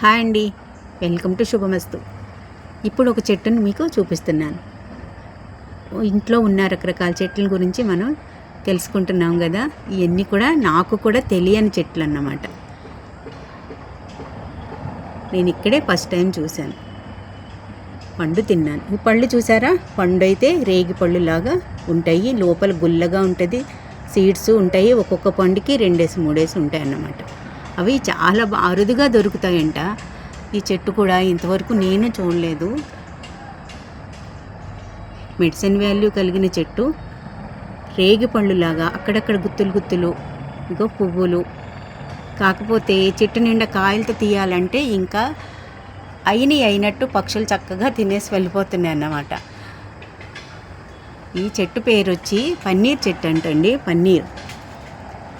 Hi అండి. Welcome to శుభమస్తు. ఇప్పుడు ఒక చెట్టును మీకు చూపిస్తున్నాను. ఇంట్లో ఉన్న రకరకాల చెట్ల గురించి మనం తెలుసుకుంటున్నాం కదా. ఇవన్నీ కూడా నాకు కూడా తెలియని చెట్లు అన్నమాట. నేను ఇక్కడే ఫస్ట్ టైం చూశాను. పండు తిన్నాను. ఈ పళ్ళు చూసారా? పండు అయితే రేగి పళ్ళు లాగా ఉంటాయి. లోపల గుల్లగా ఉంటుంది. సీడ్స్ ఉంటాయి. ఒక్కొక్క పండుకి రెండేసి మూడేసి ఉంటాయి అన్నమాట అవి చాలా అరుదుగా దొరుకుతాయంట. ఈ చెట్టు కూడా ఇంతవరకు నేను చూడలేదు. మెడిసిన్ వాల్యూ కలిగిన చెట్టు. రేగి పళ్ళులాగా అక్కడక్కడ గుత్తులు గుత్తులు ఇగో పువ్వులు. కాకపోతే చెట్టు నిండా కాయలతో తీయాలంటే ఇంకా అయినవి అయినట్టు పక్షులు చక్కగా తినేసి వెళ్ళిపోతున్నాయి అన్నమాట. ఈ చెట్టు పేరు వచ్చి పన్నీర్ చెట్టు అంటండి పన్నీర్.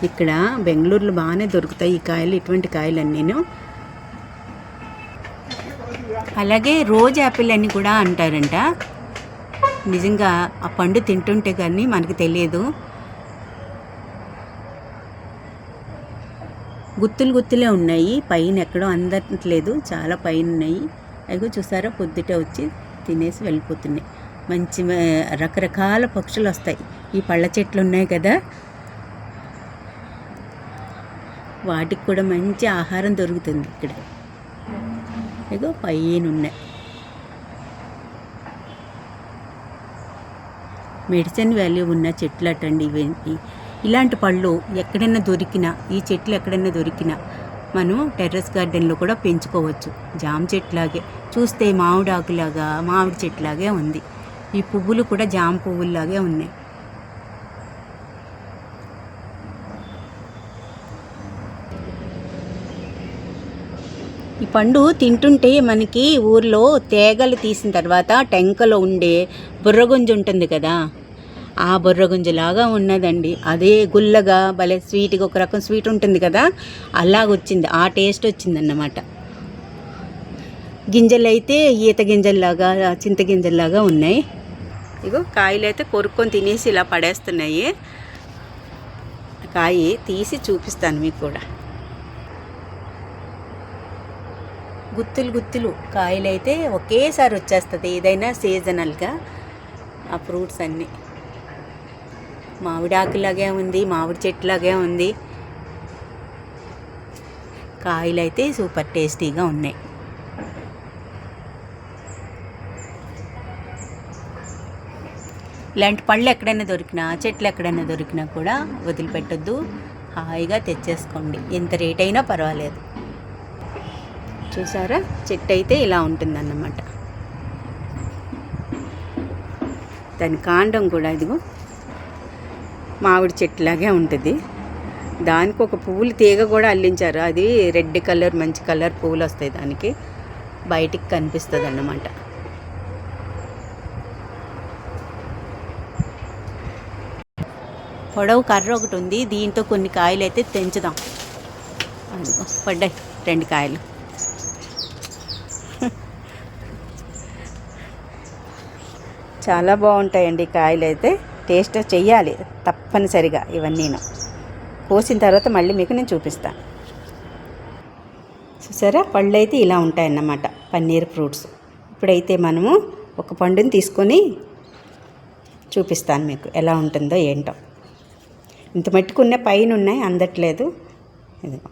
ఇక్కడ బెంగళూరులో బాగానే దొరుకుతాయి ఈ కాయలు ఇటువంటి కాయలు నేను అలాగే రోజ్ యాపిల్ అని కూడా అంటారంట. నిజంగా ఆ పండు తింటుంటే కానీ మనకు తెలియదు. గుత్తులు గుత్తులే ఉన్నాయి. పైన ఎక్కడో అందట్లేదు. చాలా పైన ఉన్నాయి అవి చూసారా? పొద్దుటే వచ్చి తినేసి వెళ్ళిపోతున్నాయి. మంచి రకరకాల పక్షులు వస్తాయి. ఈ పళ్ళ చెట్లు ఉన్నాయి కదా? వాటికి కూడా మంచి ఆహారం దొరుకుతుంది ఇక్కడ. ఇగో పైన ఉన్నాయి మెడిసిన్ వాల్యూ ఉన్న చెట్లు అటండి ఇవి ఇలాంటి పళ్ళు ఎక్కడైనా దొరికినా ఈ చెట్లు ఎక్కడైనా దొరికినా మనం టెర్రస్ గార్డెన్లో కూడా పెంచుకోవచ్చు. జామ చెట్లాగే. చూస్తే మామిడి ఆకులాగా మామిడి చెట్లాగే ఉంది. ఈ పువ్వులు కూడా జామ పువ్వుల్లాగే ఉన్నాయి. ఈ పండు తింటుంటే మనకి ఊర్లో తేగలు తీసిన తర్వాత టెంకలో ఉండే బుర్రగుంజ ఉంటుంది కదా ఆ బుర్రగుంజలాగా ఉన్నదండి. అదే గుల్లగా భలే స్వీట్గా ఒక రకం స్వీట్ ఉంటుంది కదా అలాగొచ్చింది. ఆ టేస్ట్ వచ్చిందన్నమాట. గింజలు అయితే ఈత గింజల్లాగా చింత గింజల్లాగా ఉన్నాయి. ఇగో కాయలు అయితే కొరుక్కొని తినేసి ఇలా పడేస్తున్నాయి. కాయి తీసి చూపిస్తాను మీకు కూడా. గుత్తులు గుత్తులు కాయలు అయితే ఒకేసారి వచ్చేస్తుంది ఏదైనా సీజనల్గా. ఆ ఫ్రూట్స్ అన్నీ. మామిడి ఆకులాగే ఉంది మామిడి చెట్టులాగే ఉంది. కాయలు అయితే సూపర్ టేస్టీగా ఉన్నాయి. ఇలాంటి పళ్ళు ఎక్కడైనా దొరికినా చెట్లు ఎక్కడైనా దొరికినా కూడా వదిలిపెట్టొద్దు. హాయిగా తెచ్చేసుకోండి. ఎంత రేట్ అయినా పర్వాలేదు. చూసారా? చెట్టు అయితే ఇలా ఉంటుందన్నమాట. దాని కాండం కూడా ఇదిగో మామిడి చెట్టులాగే ఉంటుంది. దానికి ఒక పువ్వులు తీగ కూడా అల్లించారు. అది రెడ్ కలర్ మంచి కలర్ పువ్వులు వస్తాయి దానికి. బయటికి కనిపిస్తుంది అన్నమాట పొడవు కర్ర ఒకటి ఉంది. దీంతో కొన్ని కాయలు అయితే తెంచుదాం పడ్డాయి రెండు కాయలు. చాలా బాగుంటాయండి కాయలు అయితే టేస్ట్ చెయ్యాలి తప్పనిసరిగా ఇవన్నీను. కోసిన తర్వాత మళ్ళీ మీకు నేను చూపిస్తాను చూసారా? పళ్ళు అయితే ఇలా ఉంటాయన్నమాట పన్నీర్ ఫ్రూట్స్. ఇప్పుడైతే మనము ఒక పండుని తీసుకొని చూపిస్తాను మీకు ఎలా ఉంటుందో ఏంటో. ఇంత మట్టుకున్న పైన ఉన్నాయి అందట్లేదు. ఇదిగో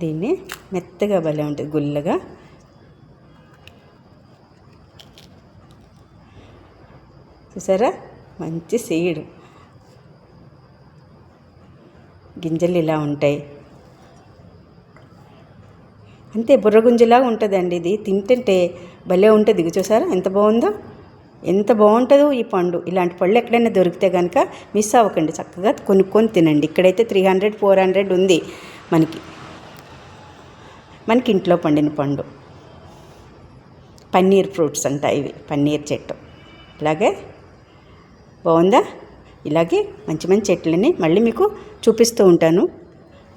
దీన్ని మెత్తగా భలే ఉంటుంది గుల్లగా. చూసారా? మంచి సీడు. గింజలు ఇలా ఉంటాయి. అంతే బుర్రగుంజలాగా ఉంటుందండి ఇది. తింటుంటే భలే ఉంటుంది. ఇది చూసారా? ఎంత బాగుందో? ఎంత బాగుంటుందో ఈ పండు. ఇలాంటి పళ్ళు ఎక్కడైనా దొరికితే కనుక మిస్ అవ్వకండి. చక్కగా కొనుక్కొని తినండి. ఇక్కడైతే త్రీ హండ్రెడ్ ఫోర్ హండ్రెడ్ ఉంది మనకి. మనకి ఇంట్లో పండిన పండు. పన్నీర్ ఫ్రూట్స్ అంట ఇవి. పన్నీర్ చెట్టు. ఇలాగే బాగుందా? ఇలాగే మంచి మంచి చెట్లని మళ్ళీ మీకు చూపిస్తూ ఉంటాను.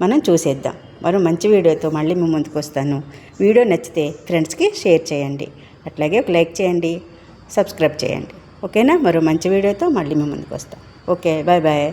మనం చూసేద్దాం. మరో మంచి వీడియోతో మళ్ళీ మీ ముందుకు వస్తాను. వీడియో నచ్చితే ఫ్రెండ్స్కి షేర్ చేయండి. అట్లాగే ఒక లైక్ చేయండి. సబ్స్క్రైబ్ చేయండి. ఓకేనా? మరో మంచి వీడియోతో మళ్ళీ మీ ముందుకు వస్తాం. Okay bye bye.